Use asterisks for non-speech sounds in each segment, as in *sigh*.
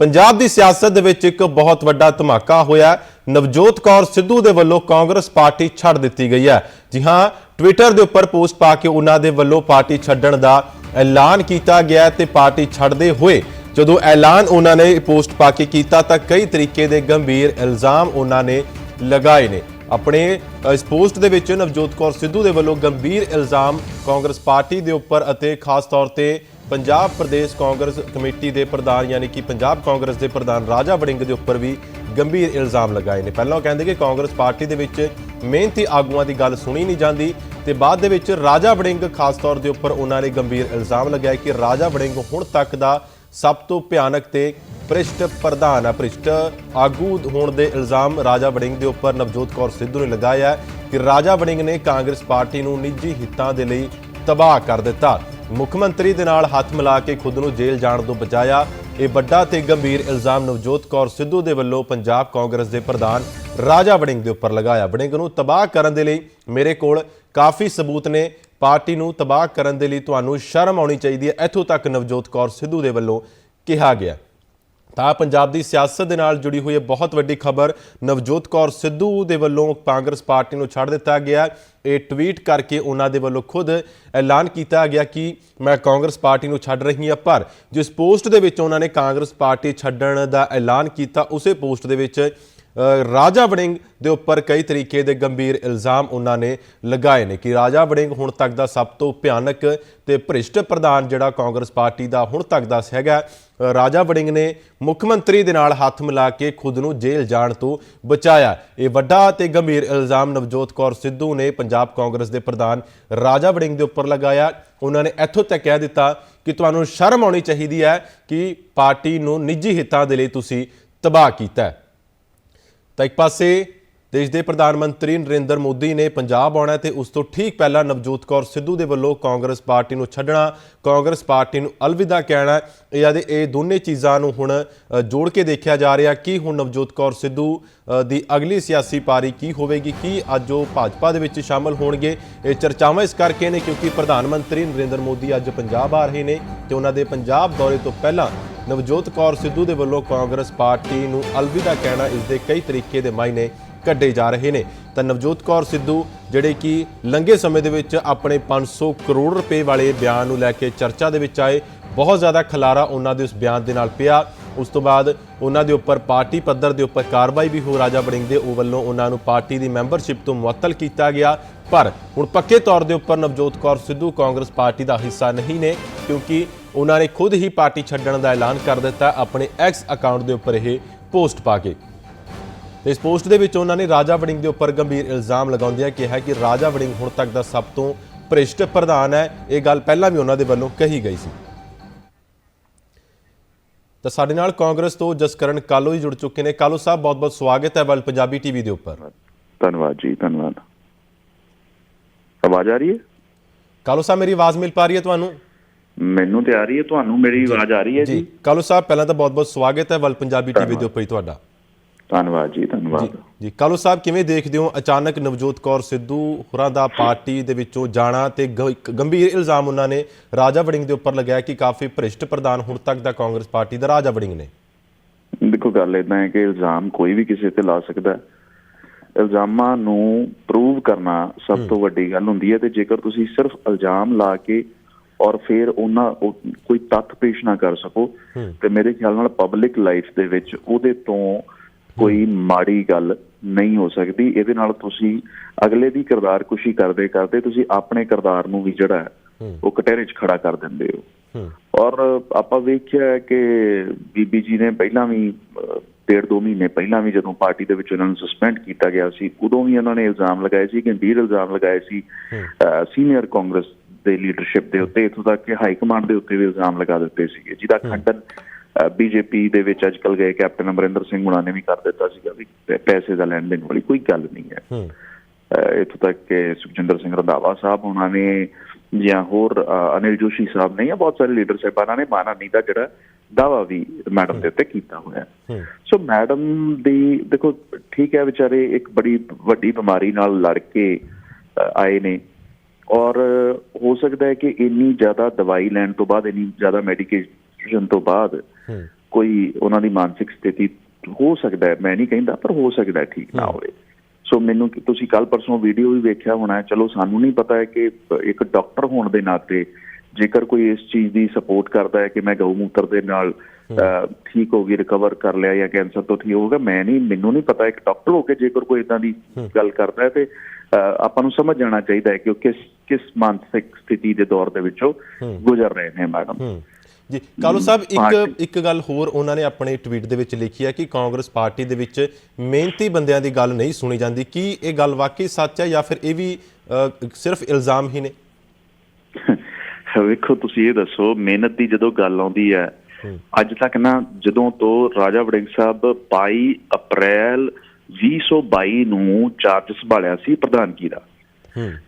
ਪੰਜਾਬ ਦੀ ਸਿਆਸਤ ਦੇ ਵਿੱਚ ਇੱਕ ਬਹੁਤ ਵੱਡਾ ਧਮਾਕਾ ਹੋਇਆ ਨਵਜੋਤ ਕੌਰ ਸਿੱਧੂ ਦੇ ਵੱਲੋਂ ਕਾਂਗਰਸ ਪਾਰਟੀ ਛੱਡ ਦਿੱਤੀ ਗਈ ਹੈ। ਜੀ ਹਾਂ ਟਵਿੱਟਰ ਦੇ ਉੱਪਰ ਪੋਸਟ ਪਾ ਕੇ ਉਹਨਾਂ ਦੇ ਵੱਲੋਂ ਪਾਰਟੀ ਛੱਡਣ ਦਾ ਐਲਾਨ ਕੀਤਾ ਗਿਆ ਹੈ ਤੇ ਪਾਰਟੀ ਛੱਡਦੇ ਹੋਏ ਜਦੋਂ ਐਲਾਨ ਉਹਨਾਂ ਨੇ ਪੋਸਟ ਪਾ ਕੇ ਕੀਤਾ ਤਾਂ ਕਈ ਤਰੀਕੇ ਦੇ ਗੰਭੀਰ ਇਲਜ਼ਾਮ ਉਹਨਾਂ ਨੇ ਲਗਾਏ ਨੇ। ਆਪਣੇ ਇਸ ਪੋਸਟ ਦੇ ਵਿੱਚ ਨਵਜੋਤ ਕੌਰ ਸਿੱਧੂ ਦੇ ਵੱਲੋਂ ਗੰਭੀਰ ਇਲਜ਼ਾਮ ਕਾਂਗਰਸ ਪਾਰਟੀ ਦੇ ਉੱਪਰ ਅਤੇ ਖਾਸ ਤੌਰ ਤੇ ਪੰਜਾਬ ਪ੍ਰਦੇਸ਼ ਕਾਂਗਰਸ ਕਮੇਟੀ ਦੇ ਪ੍ਰਧਾਨ ਯਾਨੀ ਕਿ ਪੰਜਾਬ ਕਾਂਗਰਸ ਦੇ ਪ੍ਰਧਾਨ ਰਾਜਾ ਵੜਿੰਗ ਦੇ ਉੱਪਰ ਵੀ ਗੰਭੀਰ ਇਲਜ਼ਾਮ ਲਗਾਏ ਨੇ। ਪਹਿਲਾਂ ਉਹ ਕਹਿੰਦੇ ਕਿ ਕਾਂਗਰਸ ਪਾਰਟੀ ਦੇ ਵਿੱਚ ਮਿਹਨਤੀ ਆਗੂਆਂ ਦੀ ਗੱਲ ਸੁਣੀ ਨਹੀਂ ਜਾਂਦੀ ਤੇ ਬਾਅਦ ਦੇ ਵਿੱਚ ਰਾਜਾ ਵੜਿੰਗ ਖਾਸ ਤੌਰ ਦੇ ਉੱਪਰ ਉਹਨਾਂ ਨੇ ਗੰਭੀਰ ਇਲਜ਼ਾਮ ਲਗਾਇਆ ਕਿ ਰਾਜਾ ਵੜਿੰਗ ਹੁਣ ਤੱਕ ਦਾ ਸਭ ਤੋਂ ਭਿਆਨਕ ਤੇ ਭ੍ਰਿਸ਼ਟ ਪ੍ਰਧਾਨ ਹੈ ਭ੍ਰਿਸ਼ਟ ਆਗੂ ਹੋਣ ਦੇ ਇਲਜ਼ਾਮ ਰਾਜਾ ਵੜਿੰਗ ਦੇ ਉੱਪਰ ਨਵਜੋਤ ਕੌਰ ਸਿੱਧੂ ਨੇ ਲਗਾਇਆ ਹੈ ਕਿ ਰਾਜਾ ਵੜਿੰਗ ਨੇ ਕਾਂਗਰਸ ਪਾਰਟੀ ਨੂੰ ਨਿੱਜੀ ਹਿੱਤਾਂ ਦੇ ਲਈ ਤਬਾਹ ਕਰ ਦਿੱਤਾ। ਮੁੱਖ ਮੰਤਰੀ ਦੇ ਨਾਲ ਹੱਥ ਮਿਲਾ ਕੇ ਖੁਦ ਨੂੰ ਜੇਲ੍ਹ ਜਾਣ ਤੋਂ ਬਚਾਇਆ, ਇਹ ਵੱਡਾ ਤੇ ਗੰਭੀਰ ਇਲਜ਼ਾਮ ਨਵਜੋਤ ਕੌਰ ਸਿੱਧੂ ਦੇ ਵੱਲੋਂ ਪੰਜਾਬ ਕਾਂਗਰਸ ਦੇ ਪ੍ਰਧਾਨ ਰਾਜਾ ਵੜਿੰਗ ਦੇ ਉੱਪਰ ਲਗਾਇਆ। ਵੜਿੰਗ ਨੂੰ ਤਬਾਹ ਕਰਨ ਦੇ ਲਈ ਮੇਰੇ ਕੋਲ ਕਾਫੀ ਸਬੂਤ ਨੇ। ਪਾਰਟੀ ਨੂੰ ਤਬਾਹ ਕਰਨ ਦੇ ਲਈ ਤੁਹਾਨੂੰ ਸ਼ਰਮ ਆਉਣੀ ਚਾਹੀਦੀ ਹੈ। ਇੱਥੋਂ ਤੱਕ ਨਵਜੋਤ ਕੌਰ ਸਿੱਧੂ ਦੇ ਵੱਲੋਂ ਕਿਹਾ ਗਿਆ। ਤਾਂ ਪੰਜਾਬ ਦੀ ਸਿਆਸਤ ਦੇ ਨਾਲ ਜੁੜੀ ਹੋਈ ਬਹੁਤ ਵੱਡੀ ਖਬਰ ਨਵਜੋਤ ਕੌਰ ਸਿੱਧੂ ਦੇ ਵੱਲੋਂ ਕਾਂਗਰਸ ਪਾਰਟੀ ਨੂੰ ਛੱਡ ਦਿੱਤਾ ਗਿਆ। ਇਹ ਟਵੀਟ ਕਰਕੇ ਉਹਨਾਂ ਦੇ ਵੱਲੋਂ ਖੁਦ ਐਲਾਨ ਕੀਤਾ ਗਿਆ ਕਿ ਮੈਂ ਕਾਂਗਰਸ ਪਾਰਟੀ ਨੂੰ ਛੱਡ ਰਹੀ ਹਾਂ, ਪਰ ਜਿਸ ਪੋਸਟ ਦੇ ਵਿੱਚ ਉਹਨਾਂ ਨੇ ਕਾਂਗਰਸ ਪਾਰਟੀ ਛੱਡਣ ਦਾ ਐਲਾਨ ਕੀਤਾ, ਉਸੇ ਪੋਸਟ ਦੇ ਵਿੱਚ ਰਾਜਾ ਵੜਿੰਗ ਦੇ ਉੱਪਰ ਕਈ ਤਰੀਕੇ ਦੇ ਗੰਭੀਰ ਇਲਜ਼ਾਮ ਉਹਨਾਂ ਨੇ ਲਗਾਏ ਨੇ ਕਿ ਰਾਜਾ ਵੜਿੰਗ ਹੁਣ ਤੱਕ ਦਾ ਸਭ ਤੋਂ ਭਿਆਨਕ ਤੇ ਭ੍ਰਿਸ਼ਟ ਪ੍ਰਧਾਨ ਜਿਹੜਾ ਕਾਂਗਰਸ ਪਾਰਟੀ ਦਾ ਹੁਣ ਤੱਕ ਦਾ ਹੈਗਾ ਰਾਜਾ ਵੜਿੰਗ ਨੇ ਮੁੱਖ ਮੰਤਰੀ ਦੇ ਨਾਲ ਹੱਥ ਮਿਲਾ ਕੇ ਖੁਦ ਨੂੰ ਜੇਲ੍ਹ ਜਾਣ ਤੋਂ ਬਚਾਇਆ ਇਹ ਵੱਡਾ ਤੇ ਗੰਭੀਰ ਇਲਜ਼ਾਮ ਨਵਜੋਤ ਕੌਰ ਸਿੱਧੂ ਨੇ ਪੰਜਾਬ ਕਾਂਗਰਸ ਦੇ ਪ੍ਰਧਾਨ ਰਾਜਾ ਵੜਿੰਗ ਦੇ ਉੱਪਰ ਲਗਾਇਆ ਉਹਨਾਂ ਨੇ ਇੱਥੋਂ ਤੱਕ ਕਹਿ ਦਿੱਤਾ ਕਿ ਤੁਹਾਨੂੰ ਸ਼ਰਮ ਆਉਣੀ ਚਾਹੀਦੀ ਹੈ ਕਿ ਪਾਰਟੀ ਨੂੰ ਨਿੱਜੀ ਹਿੱਤਾਂ ਦੇ ਲਈ ਤੁਸੀਂ ਤਬਾਹ ਕੀਤਾ ਹੈ। ਤਾਂ ਇੱਕ ਪਾਸੇ ਦੇਸ਼ ਦੇ ਪ੍ਰਧਾਨ ਮੰਤਰੀ ਨਰਿੰਦਰ ਮੋਦੀ ਨੇ ਪੰਜਾਬ ਆਉਣਾ ਹੈ ਤੇ ਉਸ ਤੋਂ ਠੀਕ ਪਹਿਲਾਂ ਨਵਜੋਤ ਕੌਰ ਸਿੱਧੂ ਦੇ ਵੱਲੋਂ ਕਾਂਗਰਸ ਪਾਰਟੀ ਨੂੰ ਛੱਡਣਾ, ਕਾਂਗਰਸ ਪਾਰਟੀ ਨੂੰ ਅਲਵਿਦਾ ਕਹਿਣਾ, ਇਹ ਆਦੇ ਇਹ ਦੋਨੇ ਚੀਜ਼ਾਂ ਨੂੰ ਹੁਣ ਜੋੜ ਕੇ ਦੇਖਿਆ ਜਾ ਰਿਹਾ। ਕਿ ਹੁਣ ਨਵਜੋਤ ਕੌਰ ਸਿੱਧੂ ਦੀ ਅਗਲੀ ਸਿਆਸੀ ਪਾਰੀ ਕੀ ਹੋਵੇਗੀ? ਕੀ ਅੱਜ ਉਹ ਭਾਜਪਾ ਦੇ ਵਿੱਚ ਸ਼ਾਮਲ ਹੋਣਗੇ? ਇਹ ਚਰਚਾਵਾਂ ਇਸ ਕਰਕੇ ਨੇ ਕਿਉਂਕਿ ਪ੍ਰਧਾਨ ਮੰਤਰੀ ਨਰਿੰਦਰ ਮੋਦੀ ਅੱਜ ਪੰਜਾਬ ਆ ਰਹੇ ਨੇ ਤੇ ਉਹਨਾਂ ਦੇ ਪੰਜਾਬ ਦੌਰੇ ਤੋਂ ਪਹਿਲਾਂ ਨਵਜੋਤ ਕੌਰ ਸਿੱਧੂ ਦੇ ਵੱਲੋਂ ਕਾਂਗਰਸ ਪਾਰਟੀ ਨੂੰ ਅਲਵਿਦਾ ਕਹਿਣਾ ਇਸ ਦੇ ਕਈ ਤਰੀਕੇ ਦੇ ਮਾਇਨੇ ਕੱਢੇ ਜਾ ਰਹੇ ਨੇ। ਤਾਂ ਨਵਜੋਤ ਕੌਰ ਸਿੱਧੂ, ਜਿਹੜੇ ਕਿ ਲੰਘੇ ਸਮੇਂ ਦੇ ਵਿੱਚ ਆਪਣੇ 500 ਕਰੋੜ ਰੁਪਏ ਵਾਲੇ ਬਿਆਨ ਨੂੰ ਲੈ ਕੇ ਚਰਚਾ ਦੇ ਵਿੱਚ ਆਏ, ਬਹੁਤ ਜ਼ਿਆਦਾ ਖਲਾਰਾ ਉਹਨਾਂ ਦੇ ਉਸ ਬਿਆਨ ਦੇ ਨਾਲ ਪਿਆ। ਉਸ ਤੋਂ ਬਾਅਦ ਉਹਨਾਂ ਦੇ ਉੱਪਰ ਪਾਰਟੀ ਪੱਧਰ ਦੇ ਉੱਪਰ ਕਾਰਵਾਈ ਵੀ ਹੋ, ਰਾਜਾ ਬੜਿੰਗ ਦੇ, ਉਹ ਵੱਲੋਂ ਉਹਨਾਂ ਨੂੰ ਪਾਰਟੀ ਦੀ ਮੈਂਬਰਸ਼ਿਪ ਤੋਂ ਮੁਅੱਤਲ ਕੀਤਾ ਗਿਆ। ਪਰ ਹੁਣ ਪੱਕੇ ਤੌਰ ਦੇ ਉੱਪਰ ਨਵਜੋਤ ਕੌਰ ਸਿੱਧੂ ਕਾਂਗਰਸ ਪਾਰਟੀ ਦਾ ਹਿੱਸਾ ਨਹੀਂ ਨੇ, ਕਿਉਂਕਿ ਉਹਨਾਂ ਨੇ ਖੁਦ ਹੀ ਪਾਰਟੀ ਛੱਡਣ ਦਾ ਐਲਾਨ ਕਰ ਦਿੱਤਾ ਆਪਣੇ ਐਕਸ ਅਕਾਊਂਟ ਦੇ ਉੱਪਰ ਇਹ ਪੋਸਟ ਪਾ ਕੇ। ਤੇ ਇਸ ਪੋਸਟ ਦੇ ਵਿੱਚ ਉਹਨਾਂ ਨੇ ਰਾਜਾ ਵੜਿੰਗ ਦੇ ਉੱਪਰ ਗੰਭੀਰ ਇਲਜ਼ਾਮ ਲਗਾਉਂਦਿਆਂ ਕਿਹਾ ਕਿ ਰਾਜਾ ਵੜਿੰਗ ਹੁਣ ਤੱਕ ਦਾ ਸਭ ਤੋਂ ਭ੍ਰਿਸ਼ਟ ਪ੍ਰਧਾਨ ਹੈ। ਇਹ ਗੱਲ ਪਹਿਲਾਂ ਵੀ ਉਹਨਾਂ ਦੇ ਵੱਲੋਂ ਕਹੀ ਗਈ ਸੀ। ਤਾਂ ਸਾਡੇ ਨਾਲ ਕਾਂਗਰਸ ਤੋਂ ਜਸਕਰਨ ਕਾਲੋ ਹੀ ਜੁੜ ਚੁੱਕੇ ਨੇ। ਕਾਲੋ ਸਾਹਿਬ ਬਹੁਤ-ਬਹੁਤ ਸਵਾਗਤ ਹੈ ਵਲ ਪੰਜਾਬੀ ਟੀਵੀ ਦੇ ਉੱਪਰ। ਧੰਨਵਾਦ ਜੀ ਧੰਨਵਾਦ। ਆਵਾਜ਼ ਆ ਰਹੀ ਹੈ? ਕਾਲੋ ਸਾਹਿਬ ਮੇਰੀ ਆਵਾਜ਼ ਮਿਲ ਪਾ ਰਹੀ ਹੈ ਤੁਹਾਨੂੰ? ਮੈਨੂੰ ਤੇ ਆ ਰਹੀ ਹੈ ਤੁਹਾਨੂੰ ਮੇਰੀ ਆਵਾਜ਼ ਆ ਰਹੀ ਹੈ ਜੀ। ਕਾਲੋ ਸਾਹਿਬ ਪਹਿਲਾਂ ਤਾਂ ਬਹੁਤ-ਬਹੁਤ ਸਵਾਗਤ ਹੈ ਵਲ ਪੰਜਾਬੀ ਟੀਵੀ ਦੇ ਉੱਪਰ ਹੀ ਤੁਹਾਡਾ। ਧੰਨਵਾਦ ਜੀ ਧੰਨਵਾਦ। ਜੀ ਕਾਲੋ ਸਾਹਿਬ ਕਿਵੇਂ ਦੇਖਦੇ ਹੋ ਅਚਾਨਕ ਨਵਜੋਤ ਕੌਰ ਸਿੱਧੂ ਹੋਰਾਂ ਦਾ ਪਾਰਟੀ ਦੇ ਵਿੱਚੋਂ ਜਾਣਾ ਤੇ ਗੰਭੀਰ ਇਲਜ਼ਾਮ ਉਹਨਾਂ ਨੇ ਰਾਜਾ ਵੜਿੰਗ ਦੇ ਉੱਪਰ ਲਗਾਇਆ ਕਿ ਕਾਫੀ ਭ੍ਰਿਸ਼ਟ ਪ੍ਰਧਾਨ ਹੁਣ ਤੱਕ ਦਾ ਕਾਂਗਰਸ ਪਾਰਟੀ ਦਾ ਰਾਜਾ ਵੜਿੰਗ ਨੇ। ਦੇਖੋ ਗੱਲ ਇਦਾਂ ਹੈ ਕਿ ਇਲਜ਼ਾਮ ਕੋਈ ਵੀ ਕਿਸੇ ਤੇ ਲਾ ਸਕਦਾ ਹੈ। ਇਲਜ਼ਾਮਾਂ ਨੂੰ ਪ੍ਰੂਵ ਕਰਨਾ ਸਭ ਤੋਂ ਵੱਡੀ ਗੱਲ ਹੁੰਦੀ ਹੈ ਤੇ ਜੇਕਰ ਤੁਸੀਂ ਸਿਰਫ ਇਲਜ਼ਾਮ ਲਾ ਕੇ ਔਰ ਫਿਰ ਉਹਨਾਂ ਉਹ- ਕੋਈ ਤੱਥ ਪੇਸ਼ ਨਾ ਕਰ ਸਕੋ। ਤੇ ਮੇਰੇ ਖਿਆਲ ਨਾਲ ਪਬਲਿਕ ਲਾਈਫ ਦੇ ਵਿੱਚ ਉਹਦੇ ਤੋਂ ਕੋਈ ਮਾੜੀ ਗੱਲ ਨਹੀਂ ਹੋ ਸਕਦੀ। ਇਹਦੇ ਨਾਲ ਤੁਸੀਂ ਅਗਲੇ ਦੀ ਕਿਰਦਾਰਕੁਸ਼ੀ ਕਰਦੇ ਕਰਦੇ ਤੁਸੀਂ ਆਪਣੇ ਕਿਰਦਾਰ ਨੂੰ ਵੀ ਜਿਹੜਾ ਹੈ ਉਹ ਕਟਹਿਰੇ 'ਚ ਖੜਾ ਕਰ ਦਿੰਦੇ ਹੋ। ਔਰ ਆਪਾਂ ਵੇਖਿਆ ਕਿ ਬੀਬੀ ਜੀ ਨੇ ਪਹਿਲਾਂ ਵੀ ਡੇਢ ਦੋ ਮਹੀਨੇ ਪਹਿਲਾਂ ਵੀ ਜਦੋਂ ਪਾਰਟੀ ਦੇ ਵਿੱਚ ਉਹਨਾਂ ਨੂੰ ਸਸਪੈਂਡ ਕੀਤਾ ਗਿਆ ਸੀ ਉਦੋਂ ਵੀ ਉਹਨਾਂ ਨੇ ਇਲਜ਼ਾਮ ਲਗਾਏ ਸੀ ਗੰਭੀਰ ਇਲਜ਼ਾਮ ਲਗਾਏ ਸੀ ਸੀਨੀਅਰ ਕਾਂਗਰਸ ਦੇ ਲੀਡਰਸ਼ਿਪ ਦੇ ਉੱਤੇ ਇਥੋਂ ਤੱਕ ਕਿ ਹਾਈ ਕਮਾਂਡ ਦੇ ਉੱਤੇ ਵੀ ਇਲਜ਼ਾਮ ਲਗਾ ਦਿੱਤੇ ਸੀਗੇ। ਜਿਹਦਾ ਖੰਡਨ ਬੀਜੇਪੀ ਦੇ ਵਿੱਚ ਅੱਜ ਕੱਲ ਗਏ ਕੈਪਟਨ ਅਮਰਿੰਦਰ ਸਿੰਘ ਹੁਣਾਂ ਨੇ ਵੀ ਕਰ ਦਿੱਤਾ ਸੀਗਾ ਵੀ ਪੈਸੇ ਦਾ ਲੈਣ ਦੇਣ ਵਾਲੀ ਕੋਈ ਗੱਲ ਨਹੀਂ ਹੈ। ਇੱਥੋਂ ਤੱਕ ਕਿ ਸੁਖਜਿੰਦਰ ਸਿੰਘ ਰੰਧਾਵਾ ਸਾਹਿਬ ਉਹਨਾਂ ਨੇ ਜਾਂ ਹੋਰ ਅਨਿਲ ਜੋਸ਼ੀ ਸਾਹਿਬ ਨੇ ਜਾਂ ਬਹੁਤ ਸਾਰੇ ਲੀਡਰ ਸਾਹਿਬਾਨਾਂ ਨੇ ਮਾਨਹਾਨੀ ਦਾ ਜਿਹੜਾ ਦਾਵਾ ਵੀ ਮੈਡਮ ਦੇ ਉੱਤੇ ਕੀਤਾ ਹੋਇਆ ਸੋ ਮੈਡਮ ਦੀ ਦੇਖੋ ਠੀਕ ਹੈ ਵਿਚਾਰੇ ਇੱਕ ਬੜੀ ਵੱਡੀ ਬਿਮਾਰੀ ਨਾਲ ਲੜ ਕੇ ਆਏ ਨੇ। ਔਰ ਹੋ ਸਕਦਾ ਹੈ ਕਿ ਇੰਨੀ ਜ਼ਿਆਦਾ ਦਵਾਈ ਲੈਣ ਤੋਂ ਬਾਅਦ ਇੰਨੀ ਜ਼ਿਆਦਾ ਮੈਡੀਕੇਸ਼ਨ ਤੋਂ ਬਾਅਦ ਕੋਈ ਉਹਨਾਂ ਦੀ ਮਾਨਸਿਕ ਸਥਿਤੀ ਹੋ ਸਕਦਾ ਹੈ। ਮੈਂ ਨਹੀਂ ਕਹਿੰਦਾ ਪਰ ਹੋ ਸਕਦਾ ਹੈ ਠੀਕ ਨਾ ਹੋਵੇ। ਸੋ ਮੈਨੂੰ ਕਿ- ਤੁਸੀਂ ਕੱਲ ਪਰਸੋਂ ਵੀਡੀਓ ਵੀ ਵੇਖਿਆ ਹੋਣਾ ਹੈ। ਚਲੋ ਸਾਨੂੰ ਨਹੀਂ ਪਤਾ ਹੈ ਕਿ ਇੱਕ ਡਾਕਟਰ ਹੋਣ ਦੇ ਨਾਤੇ ਜੇਕਰ ਕੋਈ ਇਸ ਚੀਜ਼ ਦੀ ਸਪੋਰਟ ਕਰਦਾ ਹੈ ਕਿ ਮੈਂ ਗਊ ਮੂਤਰ ਦੇ ਨਾਲ ਠੀਕ ਹੋ ਗਈ ਰਿਕਵਰ ਕਰ ਲਿਆ ਜਾਂ ਕੈਂਸਰ ਤੋਂ ਠੀਕ ਹੋਗਾ ਮੈਂ ਨਹੀਂ ਮੈਨੂੰ ਨਹੀਂ ਪਤਾ। ਇੱਕ ਡਾਕਟਰ ਹੋ ਕੇ ਜੇਕਰ ਕੋਈ ਇਦਾਂ ਦੀ ਗੱਲ ਕਰਦਾ ਹੈ ਤੇ ਆਪਾਂ ਨੂੰ ਸਮਝ ਜਾਣਾ ਚਾਹੀਦਾ ਹੈ ਕਿ ਉਹ ਕਿਸ ਕਿਸ ਮਾਨਸਿਕ ਸਥਿਤੀ ਦੇ ਦੌਰ ਦੇ ਵਿੱਚੋਂ ਗੁਜ਼ਰ ਰਹੇ ਨੇ ਮੈਡਮ। ਜੀ ਕਾਲੂ ਸਾਹਿਬ ਇੱਕ ਇੱਕ ਗੱਲ ਹੋਰ ਉਹਨਾਂ ਨੇ ਆਪਣੇ ਟਵੀਟ ਦੇ ਵਿੱਚ ਲਿਖੀ ਹੈ ਕਿ ਕਾਂਗਰਸ ਪਾਰਟੀ ਦੇ ਵਿੱਚ ਮਿਹਨਤੀ ਬੰਦਿਆਂ ਦੀ ਗੱਲ ਨਹੀਂ ਸੁਣੀ ਜਾਂਦੀ। ਕੀ ਇਹ ਗੱਲ ਵਾਕਈ ਸੱਚ ਹੈ ਜਾਂ ਫਿਰ ਇਹ ਵੀ ਸਿਰਫ ਇਲਜ਼ਾਮ ਹੀ ਨੇ? ਵੇਖੋ ਤੁਸੀਂ ਇਹ ਦੱਸੋ ਮਿਹਨਤ ਦੀ ਜਦੋਂ ਗੱਲ ਆਉਂਦੀ ਹੈ ਅੱਜ ਤੱਕ ਨਾ ਜਦੋਂ ਤੋਂ ਰਾਜਾ ਵੜਿੰਗ ਸਾਹਿਬ 22 ਅਪ੍ਰੈਲ 2022 ਨੂੰ ਚਾਰਜ ਸੰਭਾਲਿਆ ਸੀ ਪ੍ਰਧਾਨਗੀ ਦਾ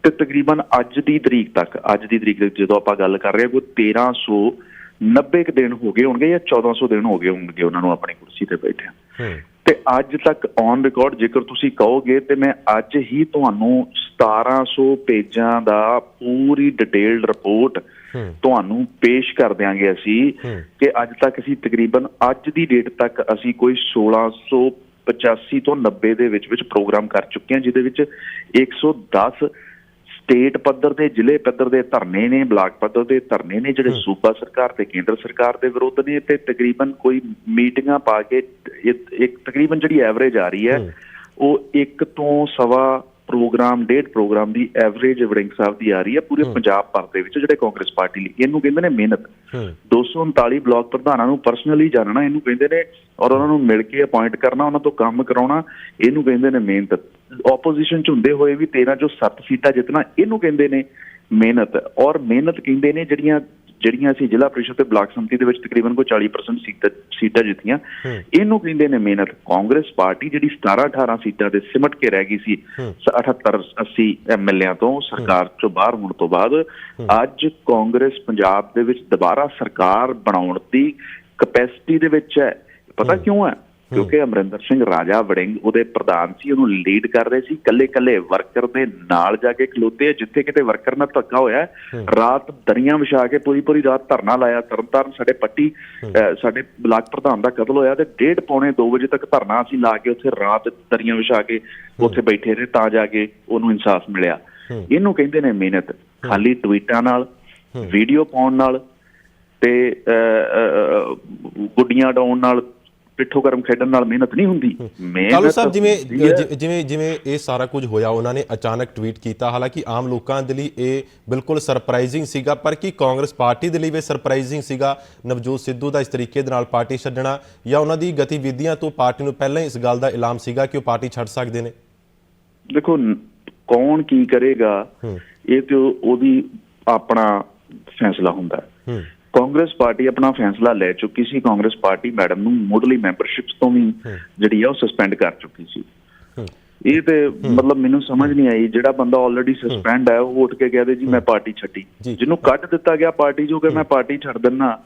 ਤੇ ਤਕਰੀਬਨ ਅੱਜ ਦੀ ਤਰੀਕ ਤੱਕ ਅੱਜ ਦੀ ਤਰੀਕ ਤੱਕ ਜਦੋਂ ਆਪਾਂ ਗੱਲ ਕਰ ਰਹੇ ਹਾਂ ਕੋਈ 1390 ਕੁ ਦਿਨ ਹੋ ਗਏ ਹੋਣਗੇ ਜਾਂ 1400 ਦਿਨ ਹੋ ਗਏ ਹੋਣਗੇ ਉਹਨਾਂ ਨੂੰ ਆਪਣੀ ਕੁਰਸੀ ਤੇ ਬੈਠਿਆਂ ਹੂੰ। ਤੇ ਅੱਜ ਤੱਕ ਔਨ ਰਿਕਾਰਡ ਜੇਕਰ ਤੁਸੀਂ ਕਹੋਗੇ ਤੇ ਮੈਂ ਅੱਜ ਹੀ ਤੁਹਾਨੂੰ 1700 ਪੇਜਾਂ ਦਾ ਪੂਰੀ ਡਿਟੇਲਡ ਰਿਪੋਰਟ ਤੁਹਾਨੂੰ ਪੇਸ਼ ਕਰ ਦਿਆਂਗੇ ਅਸੀਂ। ਕਿ ਅੱਜ ਤੱਕ ਅਸੀਂ ਤਕਰੀਬਨ ਅੱਜ ਦੀ ਡੇਟ ਤੱਕ ਅਸੀਂ ਕੋਈ 1685 ਤੋਂ 90 ਦੇ ਵਿੱਚ ਵਿੱਚ ਪ੍ਰੋਗਰਾਮ ਕਰ ਚੁੱਕੇ ਹਾਂ ਜਿਹਦੇ ਵਿੱਚ 110 ਸਟੇਟ ਪੱਧਰ ਦੇ ਜ਼ਿਲ੍ਹੇ ਪੱਧਰ ਦੇ ਧਰਨੇ ਨੇ ਬਲਾਕ ਪੱਧਰ ਦੇ ਧਰਨੇ ਨੇ ਜਿਹੜੇ ਸੂਬਾ ਸਰਕਾਰ ਤੇ ਕੇਂਦਰ ਸਰਕਾਰ ਦੇ ਵਿਰੁੱਧ ਨੇ ਤੇ ਤਕਰੀਬਨ ਕੋਈ ਮੀਟਿੰਗਾਂ ਪਾ ਕੇ ਇੱਕ ਤਕਰੀਬਨ ਜਿਹੜੀ ਐਵਰੇਜ ਆ ਰਹੀ ਹੈ। ਉਹ ਇੱਕ ਤੋਂ ਸਵਾ ਪ੍ਰੋਗਰਾਮ ਡੇਢ ਪ੍ਰੋਗਰਾਮ ਦੀ ਐਵਰੇਜ ਵੜਿੰਗ ਸਾਹਿਬ ਦੀ ਆ ਰਹੀ ਹੈ ਪੂਰੇ ਪੰਜਾਬ ਭਰ ਦੇ ਵਿੱਚ ਜਿਹੜੇ ਕਾਂਗਰਸ ਪਾਰਟੀ ਲਈ। ਇਹਨੂੰ ਕਹਿੰਦੇ ਨੇ ਮਿਹਨਤ। ਹੂੰ। 239 ਬਲਾਕ ਪ੍ਰਧਾਨਾਂ ਨੂੰ ਪਰਸਨਲੀ ਜਾਣਨਾ ਇਹਨੂੰ ਕਹਿੰਦੇ ਨੇ ਔਰ ਉਹਨਾਂ ਨੂੰ ਮਿਲ ਕੇ ਅਪਾਇੰਟ ਕਰਨਾ ਉਹਨਾਂ ਤੋਂ ਕੰਮ ਕਰਾਉਣਾ ਇਹਨੂੰ ਕਹਿੰਦੇ ਨੇ ਮਿਹਨਤ। ਆਪੋਜੀਸ਼ਨ ਚ ਹੁੰਦੇ ਹੋਏ ਵੀ 13 ਚੋਂ 7 ਸੀਟਾਂ ਜਿੱਤਣਾ ਇਹਨੂੰ ਕਹਿੰਦੇ ਨੇ ਮਿਹਨਤ। ਔਰ ਮਿਹਨਤ ਕਹਿੰਦੇ ਨੇ ਜਿਹੜੀਆਂ ਜਿਹੜੀਆਂ ਅਸੀਂ ਜ਼ਿਲ੍ਹਾ ਪ੍ਰੀਸ਼ਦ ਤੇ ਬਲਾਕ ਸੰਮਤੀ ਦੇ ਵਿੱਚ ਤਕਰੀਬਨ ਕੋਈ 40% ਸੀਟਾਂ ਸੀਟਾਂ ਜਿੱਤੀਆਂ। ਇਹਨੂੰ ਕਹਿੰਦੇ ਨੇ ਮਿਹਨਤ ਕਾਂਗਰਸ ਪਾਰਟੀ ਜਿਹੜੀ 17 18 ਸੀਟਾਂ ਤੇ ਸਿਮਟ ਕੇ ਰਹਿ ਗਈ ਸੀ ਹੂੰ। 78 80 ਐਮਐਲਏਆਂ ਤੋਂ ਸਰਕਾਰ ਚੋਂ ਬਾਹਰ ਹੋਣ ਤੋਂ ਬਾਅਦ ਅੱਜ ਕਾਂਗਰਸ ਪੰਜਾਬ ਦੇ ਵਿੱਚ ਦੁਬਾਰਾ ਸਰਕਾਰ ਬਣਾਉਣ ਦੀ ਕਪੈਸਿਟੀ ਦੇ ਵਿੱਚ ਹੈ। ਪਤਾ ਕਿਉਂ ਹੈ? ਕਿਉਂਕਿ ਅਮਰਿੰਦਰ ਸਿੰਘ ਰਾਜਾ ਵੜਿੰਗ ਉਹਦੇ ਪ੍ਰਧਾਨ ਸੀ ਉਹਨੂੰ ਲੀਡ ਕਰ ਰਹੇ ਸੀ ਕੱਲੇ ਕੱਲੇ ਵਰਕਰ ਦੇ ਨਾਲ ਜਾ ਕੇ ਖਲੋਤੇ ਜਿੱਥੇ ਕਿਤੇ ਵਰਕਰ ਨਾਲ ਧੱਕਾ ਹੋਇਆ ਰਾਤ ਦਰੀਆਂ ਵਿਛਾ ਕੇ ਪੂਰੀ ਪੂਰੀ ਰਾਤ ਧਰਨਾ ਲਾਇਆ ਤਰਨਤਾਰਨ ਸਾਡੇ ਪੱਟੀ ਸਾਡੇ ਬਲਾਕ ਪ੍ਰਧਾਨ ਦਾ ਕਤਲ ਹੋਇਆ ਤੇ ਡੇਢ ਪੌਣੇ 2 ਵਜੇ ਤੱਕ ਧਰਨਾ ਅਸੀਂ ਲਾ ਕੇ ਉੱਥੇ ਰਾਤ ਦਰੀਆਂ ਵਿਛਾ ਕੇ ਉੱਥੇ ਬੈਠੇ ਰਹੇ ਤਾਂ ਜਾ ਕੇ ਉਹਨੂੰ ਇਨਸਾਫ ਮਿਲਿਆ। ਇਹਨੂੰ ਕਹਿੰਦੇ ਨੇ ਮਿਹਨਤ ਖਾਲੀ ਟਵੀਟਾਂ ਨਾਲ ਵੀਡੀਓ ਪਾਉਣ ਨਾਲ ਤੇ ਗੁੱਡੀਆਂ ਡਾਉਣ ਨਾਲ ਪਿੱਠੋ ਕਰਮ ਖੇਡਣ ਨਾਲ ਮਿਹਨਤ ਨਹੀਂ ਹੁੰਦੀ। ਕਾਲੂ ਸਾਹਿਬ ਜਿਵੇਂ ਜਿਵੇਂ ਜਿਵੇਂ ਇਹ ਸਾਰਾ ਕੁਝ ਹੋਇਆ ਉਹਨਾਂ ਨੇ ਅਚਾਨਕ ਟਵੀਟ ਕੀਤਾ। ਹਾਲਾਂਕਿ ਆਮ ਲੋਕਾਂ ਦੇ ਲਈ ਇਹ ਬਿਲਕੁਲ ਸਰਪ੍ਰਾਈਜ਼ਿੰਗ ਸੀਗਾ ਪਰ ਕੀ ਕਾਂਗਰਸ ਪਾਰਟੀ ਦੇ ਲਈ ਵੀ ਸਰਪ੍ਰਾਈਜ਼ਿੰਗ ਸੀਗਾ? ਨਵਜੋਤ ਸਿੱਧੂ ਦਾ ਇਸ ਤਰੀਕੇ ਦੇ ਨਾਲ ਪਾਰਟੀ ਛੱਡਣਾ ਜਾਂ ਉਹਨਾਂ ਦੀ ਗਤੀਵਿਧੀਆਂ ਤੋਂ ਪਾਰਟੀ ਨੂੰ ਪਹਿਲਾਂ ਹੀ ਇਸ ਗੱਲ ਦਾ ਐਲਾਨ ਸੀਗਾ ਕਿ ਉਹ ਪਾਰਟੀ ਛੱਡ ਸਕਦੇ ਨੇ? ਦੇਖੋ ਕੌਣ ਕੀ ਕਰੇਗਾ। ਇਹ ਤੇ ਉਹ- ਉਹਦੀ ਆਪਣਾ ਫੈਸਲਾ ਹੁੰਦਾ। ਹੂੰ। ਕਾਂਗਰਸ ਪਾਰਟੀ ਆਪਣਾ ਫੈਸਲਾ ਲੈ ਚੁੱਕੀ ਸੀ ਕਾਂਗਰਸ ਪਾਰਟੀ ਮੈਡਮ ਨੂੰ ਮੁੱਢਲੀ ਮੈਂਬਰਸ਼ਿਪਸ ਤੋਂ ਵੀ ਜਿਹੜੀ ਆ ਉਹ ਸਸਪੈਂਡ ਕਰ ਚੁੱਕੀ ਸੀ। ਇਹ ਤੇ ਮਤਲਬ ਮੈਨੂੰ ਸਮਝ ਨਹੀਂ ਆਈ ਜਿਹੜਾ ਬੰਦਾ ਆਲਰੇਡੀ ਸਸਪੈਂਡ ਹੈ ਉਹ ਉੱਠ ਕੇ ਕਹਦੇ ਜੀ ਮੈਂ ਪਾਰਟੀ ਛੱਡੀ। ਜਿਹਨੂੰ ਕੱਢ ਦਿੱਤਾ ਗਿਆ ਪਾਰਟੀ ਜੋ ਕਿ ਮੈਂ ਪਾਰਟੀ ਛੱਡ ਦਿੰਨਾ।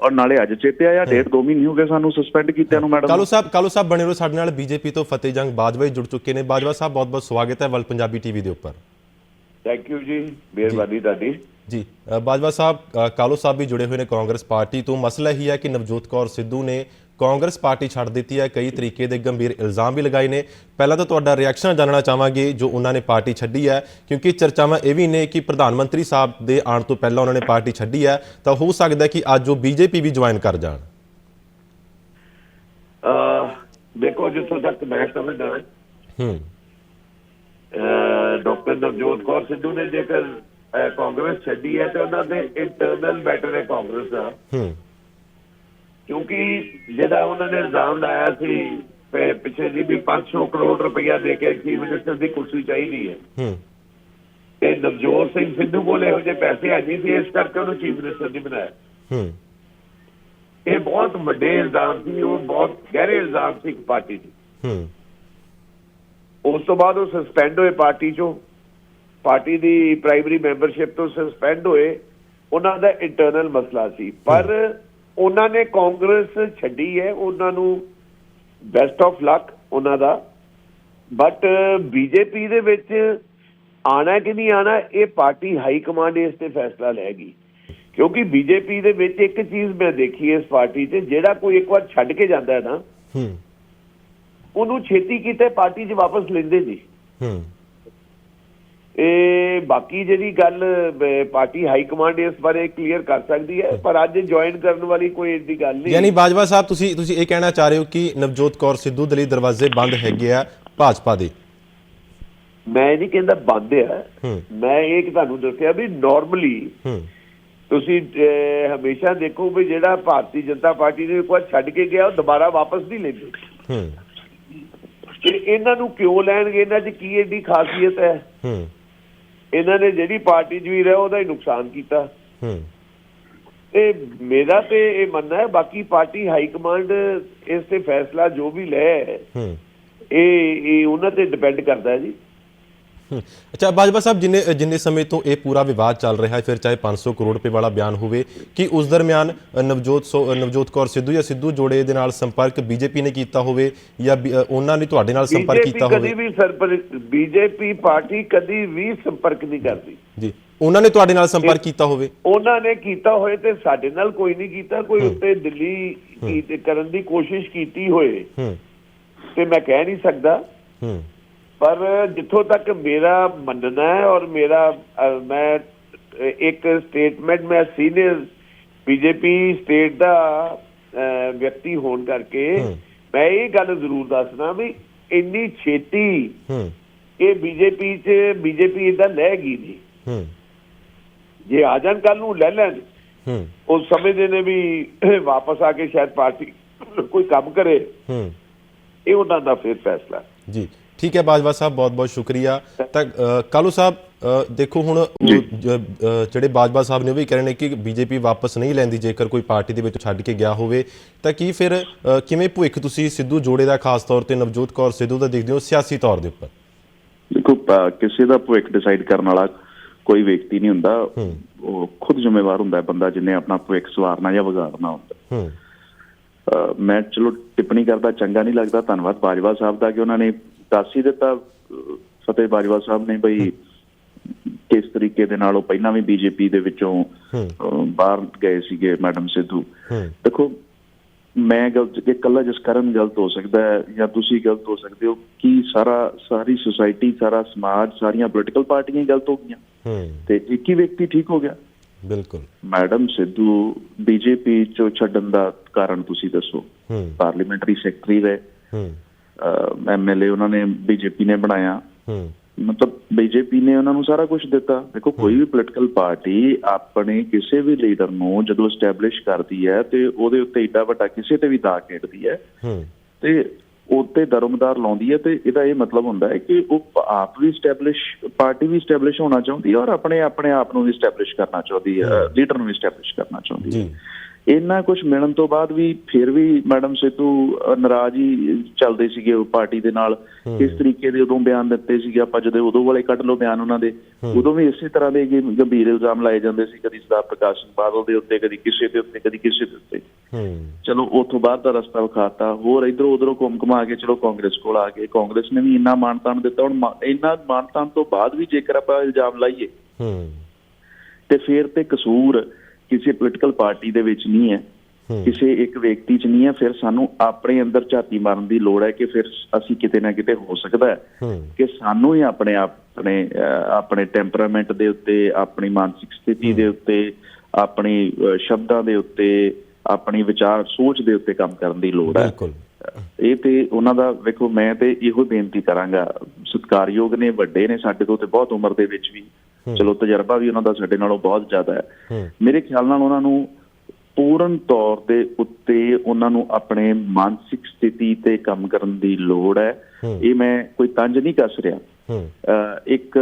ਔਰ ਨਾਲੇ ਅੱਜ ਚੇਤੇ ਆਇਆ ਡੇਢ ਦੋ ਮਹੀਨੇ ਹੋ ਗਏ ਸਾਨੂੰ ਸਸਪੈਂਡ ਕੀਤਿਆਂ ਨੂੰ ਮੈਡਮ। ਕਾਲੂ ਸਾਹਿਬ ਕਾਲੂ ਸਾਹਿਬ ਬਣੇ ਰਹੋ ਸਾਡੇ ਨਾਲ ਬੀਜੇਪੀ ਤੋਂ ਫਤਿਹ ਜੰਗ ਬਾਜਵਾ ਜੁੜ ਚੁੱਕੇ ਨੇ। ਬਾਜਵਾ ਸਾਹਿਬ ਬਹੁਤ ਬਹੁਤ ਸਵਾਗਤ ਹੈ ਵਲ ਪੰਜਾਬੀ ਟੀਵੀ ਦੇ ਉੱਪਰ। ਥੈਂਕ ਯੂ ਜੀ ਮਿਹਰਬਾਨੀ ਤੁਹਾਡੀ। ਜੀ ਬਾਜਵਾ ਸਾਹਿਬ ਕਾਲੂ ਸਾਹਿਬ ਵੀ ਜੁੜੇ ਹੋਏ ਨੇ ਕਾਂਗਰਸ ਪਾਰਟੀ ਤੋਂ। ਮਸਲਾ ਹੀ ਹੈ ਕਿ ਨਵਜੋਤ ਕੌਰ ਸਿੱਧੂ ਨੇ ਕਾਂਗਰਸ ਪਾਰਟੀ ਛੱਡ ਦਿੱਤੀ ਹੈ। ਕਈ ਤਰੀਕੇ ਦੇ ਗੰਭੀਰ ਇਲਜ਼ਾਮ ਵੀ ਲਗਾਏ ਨੇ। ਪਹਿਲਾਂ ਤਾਂ ਤੁਹਾਡਾ ਰਿਐਕਸ਼ਨ ਜਾਣਨਾ ਚਾਹਾਂਗੇ ਜੋ ਉਹਨਾਂ ਨੇ ਪਾਰਟੀ ਛੱਡੀ ਹੈ ਕਿਉਂਕਿ ਚਰਚਾਵਾਂ ਇਹ ਵੀ ਨੇ ਕਿ ਪ੍ਰਧਾਨ ਮੰਤਰੀ ਸਾਹਿਬ ਦੇ ਆਉਣ ਤੋਂ ਪਹਿਲਾਂ ਉਹਨਾਂ ਨੇ ਪਾਰਟੀ ਛੱਡੀ ਹੈ। ਤਾਂ ਹੋ ਸਕਦਾ ਕਿ ਅੱਜ ਉਹ ਬੀਜੇਪੀ ਵੀ ਜੁਆਇਨ ਕਰ ਜਾਣ। ਦੇਖੋ ਜਿੱਥੋਂ ਤੱਕ ਮੈਂ ਸਮਝਦਾ ਹਾਂ। ਹੂੰ ਡਾਕਟਰ ਨਵਜੋਤ ਕੌਰ ਸਿੱਧੂ ਨੇ ਜੇਕਰ ਕਾਂਗਰਸ ਛੱਡੀ ਹੈ ਤੇ ਉਹਨਾਂ ਦੇ ਇੰਟਰਨਲ ਮੈਟਰ ਹੈ ਕਾਂਗਰਸ ਦਾ। ਹੂੰ। ਕਿਉਂਕਿ ਜਿਹੜਾ ਉਹਨਾਂ ਨੇ ਇਲਜ਼ਾਮ ਲਾਇਆ ਸੀ ਪਿੱਛੇ ਜੀ ਵੀ 500 ਕਰੋੜ ਰੁਪਇਆ ਦੇ ਕੇ ਚੀਫ ਮਿਨਿਸਟਰ ਦੀ ਕੁਰਸੀ ਚਾਹੀਦੀ ਹੈ। ਹੂੰ। ਤੇ ਨਵਜੋਤ ਸਿੰਘ ਸਿੱਧੂ ਕੋਲ ਇਹੋ ਜਿਹੇ ਪੈਸੇ ਹੈ ਨਹੀਂ ਸੀ ਇਸ ਕਰਕੇ ਉਹਨੂੰ ਚੀਫ ਮਿਨਿਸਟਰ ਨਹੀਂ ਬਣਾਇਆ। ਹੂੰ। ਇਹ ਬਹੁਤ ਵੱਡੇ ਇਲਜ਼ਾਮ ਸੀ ਉਹ ਬਹੁਤ ਗਹਿਰੇ ਇਲਜ਼ਾਮ ਸੀ ਇੱਕ ਪਾਰਟੀ ਦੇ। ਹੂੰ। ਉਸ ਤੋਂ ਬਾਅਦ ਉਹ ਸਸਪੈਂਡ ਹੋਏ ਪਾਰਟੀ ਚੋਂ। ਪਾਰਟੀ ਦੀ ਪ੍ਰਾਇਮਰੀ ਮੈਂਬਰਸ਼ਿਪ ਤੋਂ ਸਸਪੈਂਡ ਹੋਏ ਉਹਨਾਂ ਦਾ ਇੰਟਰਨਲ ਮਸਲਾ ਸੀ। ਪਰ ਉਹਨਾਂ ਨੇ ਕਾਂਗਰਸ ਛੱਡੀ ਹੈ ਉਹਨਾਂ ਨੂੰ ਬੈਸਟ ਆਫ ਲੱਕ ਉਹਨਾਂ ਦਾ। ਬਟ ਬੀਜੇਪੀ ਦੇ ਵਿੱਚ ਆਣਾ ਕਿ ਨਹੀਂ ਆਣਾ ਇਹ ਪਾਰਟੀ ਹਾਈ ਕਮਾਂਡ ਇਸ ਤੇ ਫੈਸਲਾ ਲੈਗੀ ਕਿਉਂਕਿ ਬੀਜੇਪੀ ਦੇ ਵਿੱਚ ਇੱਕ ਚੀਜ਼ ਮੈਂ ਦੇਖੀ ਇਸ ਪਾਰਟੀ 'ਚ ਜਿਹੜਾ ਕੋਈ ਇੱਕ ਵਾਰ ਛੱਡ ਕੇ ਜਾਂਦਾ ਹੈ ਨਾ ਹੂੰ। ਉਹਨੂੰ ਛੇਤੀ ਕਿਤੇ ਪਾਰਟੀ 'ਚ ਵਾਪਸ ਲੈਂਦੇ ਨਹੀਂ। ਹੂੰ। ਇਹ ਬਾਕੀ ਜਿਹੜੀ ਗੱਲ ਪਾਰਟੀ ਹਾਈ ਕਮਾਂਡ ਇਸ ਬਾਰੇ ਕਲੀਅਰ ਕਰ ਸਕਦੀ ਹੈ ਪਰ ਅੱਜ ਜੁਆਇਨ ਕਰਨ ਵਾਲੀ ਕੋਈ ਏਡੀ ਗੱਲ ਨਹੀਂ। ਯਾਨੀ ਬਾਜਵਾ ਸਾਹਿਬ ਤੁਸੀਂ ਤੁਸੀਂ ਇਹ ਕਹਿਣਾ ਚਾਹ ਰਹੇ ਹੋ ਕਿ ਨਵਜੋਤ ਕੌਰ ਸਿੱਧੂ ਦੇ ਲਈ ਦਰਵਾਜ਼ੇ ਬੰਦ ਹੈਗੇ ਆ ਭਾਜਪਾ ਦੇ? ਮੈਂ ਇਹ ਨਹੀਂ ਕਹਿੰਦਾ ਬੰਦ ਹੈ ਹੂੰ। ਮੈਂ ਇਹ ਕਿ ਤੁਹਾਨੂੰ ਦੱਸਿਆ ਵੀ ਨਾਰਮਲੀ ਤੁਸੀਂ ਹਮੇਸ਼ਾ ਦੇਖੋ ਵੀ ਜਿਹੜਾ ਭਾਰਤੀ ਜਨਤਾ ਪਾਰਟੀ ਨੂੰ ਵਾਰ ਛੱਡ ਕੇ ਗਿਆ ਉਹ ਦੁਬਾਰਾ ਵਾਪਸ ਨਹੀਂ ਲੈਂਦੇ। ਹੂੰ। ਇਹਨਾਂ ਨੂੰ ਕਿਉਂ ਲੈਣਗੇ? ਇਹਨਾਂ 'ਚ ਕੀ ਏਡੀ ਖਾਸੀਅਤ ਹੈ? ਹੂੰ। ਇਹਨਾਂ ਨੇ ਜਿਹੜੀ ਪਾਰਟੀ 'ਚ ਵੀ ਰਿਹਾ ਉਹਦਾ ਹੀ ਨੁਕਸਾਨ ਕੀਤਾ। ਹੂੰ। ਤੇ ਮੇਰਾ ਤੇ ਇਹ ਮੰਨਣਾ ਹੈ ਬਾਕੀ ਪਾਰਟੀ ਹਾਈ ਕਮਾਂਡ ਇਸ ਤੇ ਫੈਸਲਾ ਜੋ ਵੀ ਲੈ ਹੂੰ। ਇਹ ਇਹ ਉਹਨਾਂ ਤੇ ਡਿਪੈਂਡ ਕਰਦਾ ਹੈ ਜੀ। ਅੱਛਾ ਬਾਜਵਾ ਸਾਹਿਬ ਜਿੰਨੇ ਜਿੰਨੇ ਸਮੇਂ ਤੋਂ ਇਹ ਪੂਰਾ ਵਿਵਾਦ ਚੱਲ ਰਿਹਾ ਹੈ ਫਿਰ ਚਾਹੇ 500 ਕਰੋੜ ਰੁਪਏ ਵਾਲਾ ਬਿਆਨ ਹੋਵੇ ਕਿ ਉਸ ਦਰਮਿਆਨ ਨਵਜੋਤ ਨਵਜੋਤ ਕੌਰ ਸਿੱਧੂ ਜਾਂ ਸਿੱਧੂ ਜੋੜੇ ਦੇ ਨਾਲ ਸੰਪਰਕ ਬੀਜੇਪੀ ਨੇ ਕੀਤਾ ਹੋਵੇ ਜਾਂ ਉਹਨਾਂ ਨੇ ਤੁਹਾਡੇ ਨਾਲ ਸੰਪਰਕ ਕੀਤਾ ਕਦੀ ਹੋਵੇ ਵੀ ਸਰਪਰ ਬੀਜੇਪੀ ਪਾਰਟੀ ਕਦੀ ਵੀ ਸੰਪਰਕ ਨਹੀਂ ਕਰਦੀ। ਜੀ ਉਹਨਾਂ ਨੇ ਤੁਹਾਡੇ ਨਾਲ ਸੰਪਰਕ ਕੀਤਾ ਹੋਵੇ? ਉਹਨਾਂ ਨੇ ਕੀਤਾ ਹੋਏ ਤੇ ਸਾਡੇ ਨਾਲ ਕੋਈ ਨਹੀਂ ਕੀਤਾ ਕੋਈ ਉੱਤੇ ਦਿੱਲੀ ਕਰਨ ਦੀ ਕੋਸ਼ਿਸ਼ ਕੀਤੀ ਹੋਏ ਹੂੰ। ਤੇ ਮੈਂ ਕਹਿ ਨਹੀਂ ਸਕਦਾ। ਹੂੰ। ਪਰ ਜਿੱਥੋਂ ਤੱਕ ਮੇਰਾ ਮੰਨਣਾ ਹੈ ਔਰ ਮੇਰਾ ਮੈਂ ਇੱਕ ਸਟੇਟਮੈਂਟ ਮੈਂ ਸੀਨੀਅਰ ਬੀਜੇਪੀ ਸਟੇਟ ਦਾ ਵਿਅਕਤੀ ਹੋਣ ਕਰਕੇ। ਮੈਂ ਇਹ ਗੱਲ ਜ਼ਰੂਰ ਦੱਸਣਾ ਵੀ ਇੰਨੀ ਛੇਤੀ ਇਹ ਬੀਜੇਪੀ 'ਚ ਬੀਜੇਪੀ ਇਦਾਂ ਲੈਗੀ ਨਹੀਂ। ਹੂੰ। ਜੇ ਆ ਜਾਣ ਕੱਲ ਨੂੰ ਲੈ ਲੈਣ। ਹੂੰ। ਉਹ ਸਮਝਦੇ ਨੇ ਵੀ *coughs* ਵਾਪਸ ਆ ਕੇ ਸ਼ਾਇਦ ਪਾਰਟੀ ਕੋਈ ਕੰਮ ਕਰੇ। ਹੂੰ। ਇਹ ਉਹਨਾਂ ਦਾ ਫਿਰ ਫੈਸਲਾ। ਜੀ। ਠੀਕ ਹੈ ਬਾਜਵਾ ਸਾਹਿਬ ਬਹੁਤ ਬਹੁਤ ਸ਼ੁਕਰੀਆ। ਤਾਂ ਕਾਲੂ ਸਾਹਿਬ ਦੇਖੋ ਹੁਣ ਜਿਹੜੇ ਬਾਜਵਾ ਸਾਹਿਬ ਨੇ ਉਹ ਵੀ ਕਹਿ ਰਹੇ ਨੇ ਕਿ ਬੀਜੇਪੀ ਵਾਪਸ ਨਹੀਂ ਲੈਂਦੀ ਜੇਕਰ ਕੋਈ ਪਾਰਟੀ ਦੇ ਵਿੱਚ ਛੱਡ ਕੇ ਗਿਆ ਹੋਵੇ। ਤਾਂ ਕੀ ਫਿਰ ਕਿਵੇਂ ਭੁੱਖ ਤੁਸੀਂ ਸਿੱਧੂ ਜੋੜੇ ਦਾ ਖਾਸ ਤੌਰ ਤੇ ਨਵਜੋਤ ਕੌਰ ਸਿੱਧੂ ਦਾ ਦੇਖਦੇ ਹੋ ਸਿਆਸੀ ਤੌਰ ਦੇ ਉੱਪਰ? ਦੇਖੋ ਕਿਸੇ ਦਾ ਭਵਿੱਖ ਡਿਸਾਈਡ ਕਰਨ ਵਾਲਾ ਕੋਈ ਵਿਅਕਤੀ ਨਹੀਂ ਹੁੰਦਾ। ਉਹ ਖੁਦ ਜ਼ਿੰਮੇਵਾਰ ਹੁੰਦਾ ਹੈ ਬੰਦਾ ਜਿਹਨੇ ਆਪਣਾ ਭਵਿੱਖ ਸਵਾਰਨਾ ਜਾਂ ਵਿਗਾੜਨਾ ਹੁੰਦਾ। ਮੈਂ ਚਲੋ ਟਿੱਪਣੀ ਕਰਦਾ ਚੰਗਾ ਨਹੀਂ ਲੱਗਦਾ। ਧੰਨਵਾਦ ਬਾਜਵਾ ਸਾਹਿਬ ਦਾ ਕਿ ਉਹਨਾਂ ਨੇ ਦੱਸ ਹੀ ਦਿੱਤਾ ਫਤਿਹ ਬਾਜਵਾ ਸਾਹਿਬ ਨੇ ਬਈ ਕਿਸ ਤਰੀਕੇ ਦੇ ਨਾਲ ਉਹ ਪਹਿਲਾਂ ਵੀ ਬੀਜੇਪੀ ਦੇ ਵਿੱਚੋਂ ਬਾਹਰ ਗਏ ਸੀਗੇ ਮੈਡਮ ਸਿੱਧੂ। ਦੇਖੋ ਮੈਂ ਗਲਤ ਕਿ ਕੱਲਾ ਜਸਕਰਨ ਗਲਤ ਹੋ ਸਕਦਾ ਹੈ ਜਾਂ ਤੁਸੀਂ ਗਲਤ ਹੋ ਸਕਦੇ ਹੋ ਕੀ ਸਾਰਾ ਸਾਰੀ ਸੁਸਾਇਟੀ ਸਾਰਾ ਸਮਾਜ ਸਾਰੀਆਂ ਪੋਲੀਟੀਕਲ ਪਾਰਟੀਆਂ ਗਲਤ ਹੋ ਗਈਆਂ। ਤੇ ਇੱਕ ਹੀ ਵਿਅਕਤੀ ਠੀਕ ਹੋ ਗਿਆ। ਬਿਲਕੁਲ। ਮੈਡਮ ਸਿੱਧੂ ਬੀਜੇਪੀ ਚੋਂ ਛੱਡਣ ਦਾ ਕਾਰਨ ਤੁਸੀਂ ਦੱਸੋ। ਪਾਰਲੀਮੈਂਟਰੀ ਸੈਕਟਰੀ ਰਹੇ। ਐਮਐਲਏ ਉਹਨਾਂ ਨੇ ਬੀਜੇਪੀ ਨੇ ਬਣਾਇਆ। ਹੂੰ। ਮਤਲਬ ਬੀਜੇਪੀ ਨੇ ਉਹਨਾਂ ਨੂੰ ਸਾਰਾ ਕੁਝ ਦਿੱਤਾ। ਦੇਖੋ ਕੋਈ ਵੀ ਪੋਲੀਟੀਕਲ ਪਾਰਟੀ ਆਪਣੇ ਕਿਸੇ ਵੀ ਲੀਡਰ ਨੂੰ ਜਦੋਂ ਸਟੈਬਲਿਸ਼ ਕਰਦੀ ਹੈ ਤੇ ਉਹਦੇ ਉੱਤੇ ਏਡਾ ਵੱਡਾ ਕਿਸੇ ਤੇ ਵੀ ਦਾਅ ਖੇਡਦੀ ਹੈ ਹੂੰ। ਤੇ ਉੱਤੇ ਦਰਮਦਾਰ ਲਾਉਂਦੀ ਹੈ ਤੇ ਇਹਦਾ ਇਹ ਮਤਲਬ ਹੁੰਦਾ ਹੈ ਕਿ ਉਹ ਆਪ ਵੀ ਸਟੈਬਲਿਸ਼ ਪਾਰਟੀ ਵੀ ਸਟੈਬਲਿਸ਼ ਹੋਣਾ ਚਾਹੁੰਦੀ ਹੈ ਔਰ ਆਪਣੇ ਆਪਣੇ ਆਪ ਨੂੰ ਵੀ ਸਟੈਬਲਿਸ਼ ਕਰਨਾ ਚਾਹੁੰਦੀ ਹੈ ਲੀਡਰ ਨੂੰ ਵੀ ਸਟੈਬਲਿਸ਼ ਕਰਨਾ ਚਾਹੁੰਦੀ ਹੈ। ਇੰਨਾ ਕੁਝ ਮਿਲਣ ਤੋਂ ਬਾਅਦ ਵੀ ਫਿਰ ਵੀ ਮੈਡਮ ਸੇਤੂ ਨਾਰਾਜ਼ ਹੀ ਚੱਲਦੇ ਸੀਗੇ ਉਹ ਪਾਰਟੀ ਦੇ ਨਾਲ। ਕਿਸ ਤਰੀਕੇ ਦੇ ਉਦੋਂ ਬਿਆਨ ਦਿੱਤੇ ਸੀਗੇ ਆਪਾਂ ਜਦੋਂ ਉਦੋਂ ਵਾਲੇ ਕੱਢ ਲਓ ਬਿਆਨ ਉਹਨਾਂ ਦੇ ਉਦੋਂ ਵੀ ਇਸੇ ਤਰ੍ਹਾਂ ਦੇ ਗੰਭੀਰ ਇਲਜ਼ਾਮ ਲਾਏ ਜਾਂਦੇ ਸੀ ਕਦੀ ਸਰਦਾਰ ਪ੍ਰਕਾਸ਼ ਸਿੰਘ ਬਾਦਲ ਦੇ ਉੱਤੇ ਕਦੀ ਕਿਸੇ ਦੇ ਉੱਤੇ ਕਦੀ ਕਿਸੇ ਦੇ ਉੱਤੇ। ਚਲੋ ਉਥੋਂ ਬਾਅਦ ਦਾ ਰਸਤਾ ਵਿਖਾਤਾ ਹੋਰ ਇਧਰੋਂ ਉਧਰੋਂ ਘੁੰਮ ਘੁਮਾ ਕੇ ਚਲੋ ਕਾਂਗਰਸ ਕੋਲ ਆ ਗਏ। ਕਾਂਗਰਸ ਨੇ ਵੀ ਇੰਨਾ ਮਾਨਤਾਨ ਦਿੱਤਾ ਹੁਣ ਇੰਨਾ ਮਾਨਤਾਨ ਤੋਂ ਬਾਅਦ ਵੀ ਜੇਕਰ ਆਪਾਂ ਇਲਜ਼ਾਮ ਲਾਈਏ ਤੇ ਫਿਰ ਤੇ ਕਸੂਰ ਕਿਸੇ ਪੋਲੀਟੀਕਲ ਪਾਰਟੀ ਦੇ ਵਿੱਚ ਨਹੀਂ ਹੈ। ਕਿਸੇ ਇੱਕ ਵਿਅਕਤੀ 'ਚ ਨਹੀਂ ਹੈ ਫਿਰ ਸਾਨੂੰ ਆਪਣੇ ਅੰਦਰ ਝਾਤੀ ਮਾਰਨ ਦੀ ਲੋੜ ਹੈ ਕਿ ਫਿਰ ਅਸੀਂ ਕਿਤੇ ਨਾ ਕਿਤੇ ਹੋ ਸਕਦਾ ਹੈ। ਕਿ ਸਾਨੂੰ ਹੀ ਆਪਣੇ ਆਪਣੇ ਆਪਣੇ ਟੈਂਪਰਾਮੈਂਟ ਦੇ ਉੱਤੇ ਆਪਣੀ ਮਾਨਸਿਕ ਸਥਿਤੀ ਦੇ ਉੱਤੇ ਆਪਣੀ ਸ਼ਬਦਾਂ ਦੇ ਉੱਤੇ ਆਪਣੀ ਵਿਚਾਰ ਸੋਚ ਦੇ ਉੱਤੇ ਕੰਮ ਕਰਨ ਦੀ ਲੋੜ ਹੈ। ਬਿਲਕੁਲ। ਇਹ ਤੇ ਉਹਨਾਂ ਦਾ ਵੇਖੋ ਮੈਂ ਤੇ ਇਹੋ ਬੇਨਤੀ ਕਰਾਂਗਾ। ਸਤਿਕਾਰਯੋਗ ਨੇ ਵੱਡੇ ਨੇ ਸਾਡੇ ਤੋਂ ਤੇ ਬਹੁਤ ਉਮਰ ਦੇ ਵਿੱਚ ਵੀ ਚਲੋ ਤਜਰਬਾ ਵੀ ਉਹਨਾਂ ਦਾ ਸਾਡੇ ਨਾਲੋਂ ਬਹੁਤ ਜ਼ਿਆਦਾ ਹੈ। ਮੇਰੇ ਖਿਆਲ ਨਾਲ ਉਹਨਾਂ ਨੂੰ ਪੂਰਨ ਤੌਰ ਦੇ ਉੱਤੇ ਉਹਨਾਂ ਨੂੰ ਆਪਣੇ ਮਾਨਸਿਕ ਸਥਿਤੀ ਤੇ ਕੰਮ ਕਰਨ ਦੀ ਲੋੜ ਹੈ। ਇਹ ਮੈਂ ਕੋਈ ਤੰਜ ਨਹੀਂ ਕੱਸ ਰਿਹਾ। ਇੱਕ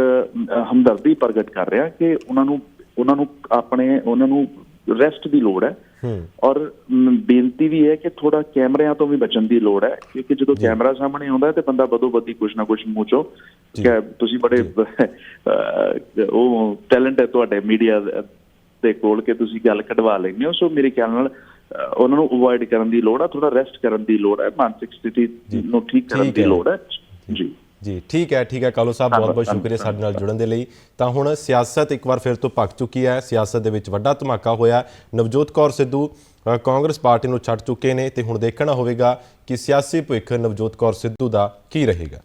ਹਮਦਰਦੀ ਪ੍ਰਗਟ ਕਰ ਰਿਹਾ ਕਿ ਉਹਨਾਂ ਨੂੰ ਉਹਨਾਂ ਨੂੰ ਆਪਣੇ ਉਹਨਾਂ ਨੂੰ ਰੈਸਟ ਦੀ ਲੋੜ ਹੂੰ। ਔਰ ਬੇਨਤੀ ਵੀ ਹੈ ਕਿ ਥੋੜਾ ਕੈਮਰਿਆਂ ਤੋਂ ਵੀ ਬਚਣ ਦੀ ਲੋੜ ਹੈ ਕਿਉਂਕਿ ਜਦੋਂ ਕੈਮਰਾ ਸਾਹਮਣੇ ਆਉਂਦਾ ਹੈ ਤੇ ਬੰਦਾ ਬਦੋ ਬਦੀ ਕੁਛ ਨਾ ਕੁਛ ਮੂੰਹ ਚੋਂ ਜੀ। ਕਿ ਤੁਸੀਂ ਬੜੇ ਉਹ ਟੈਲੈਂਟ ਹੈ ਤੁਹਾਡੇ ਮੀਡੀਆ ਦੇ ਕੋਲ ਕਿ ਤੁਸੀਂ ਗੱਲ ਕਢਵਾ ਲੈਂਦੇ ਹੋ। ਸੋ ਮੇਰੇ ਖਿਆਲ ਨਾਲ ਉਹਨਾਂ ਨੂੰ ਅਵੋਇਡ ਕਰਨ ਦੀ ਲੋੜ ਹੈ ਥੋੜਾ ਰੈਸਟ ਕਰਨ ਦੀ ਲੋੜ ਹੈ ਮਾਨਸਿਕ ਸਥਿਤੀ ਨੂੰ ਠੀਕ ਕਰਨ ਦੀ। ਲੋੜ ਹੈ। ਜੀ। ਜੀ ਠੀਕ ਹੈ ਠੀਕ ਹੈ ਕਾਲੋ ਸਾਹਿਬ ਬਹੁਤ ਬਹੁਤ ਸ਼ੁਕਰੀਆ ਸਾਡੇ ਨਾਲ ਜੁੜਨ ਦੇ ਲਈ। ਤਾਂ ਹੁਣ ਸਿਆਸਤ ਇੱਕ ਵਾਰ ਫਿਰ ਤੋਂ ਭੱਕ ਚੁੱਕੀ ਹੈ। ਸਿਆਸਤ ਦੇ ਵਿੱਚ ਵੱਡਾ ਧਮਾਕਾ ਹੋਇਆ। ਨਵਜੋਤ ਕੌਰ ਸਿੱਧੂ ਕਾਂਗਰਸ ਪਾਰਟੀ ਨੂੰ ਛੱਡ ਚੁੱਕੇ ਨੇ ਤੇ ਹੁਣ ਦੇਖਣਾ ਹੋਵੇਗਾ ਕਿ ਸਿਆਸੀ ਭਵਿੱਖ ਨਵਜੋਤ ਕੌਰ ਸਿੱਧੂ ਦਾ ਕੀ ਰਹੇਗਾ।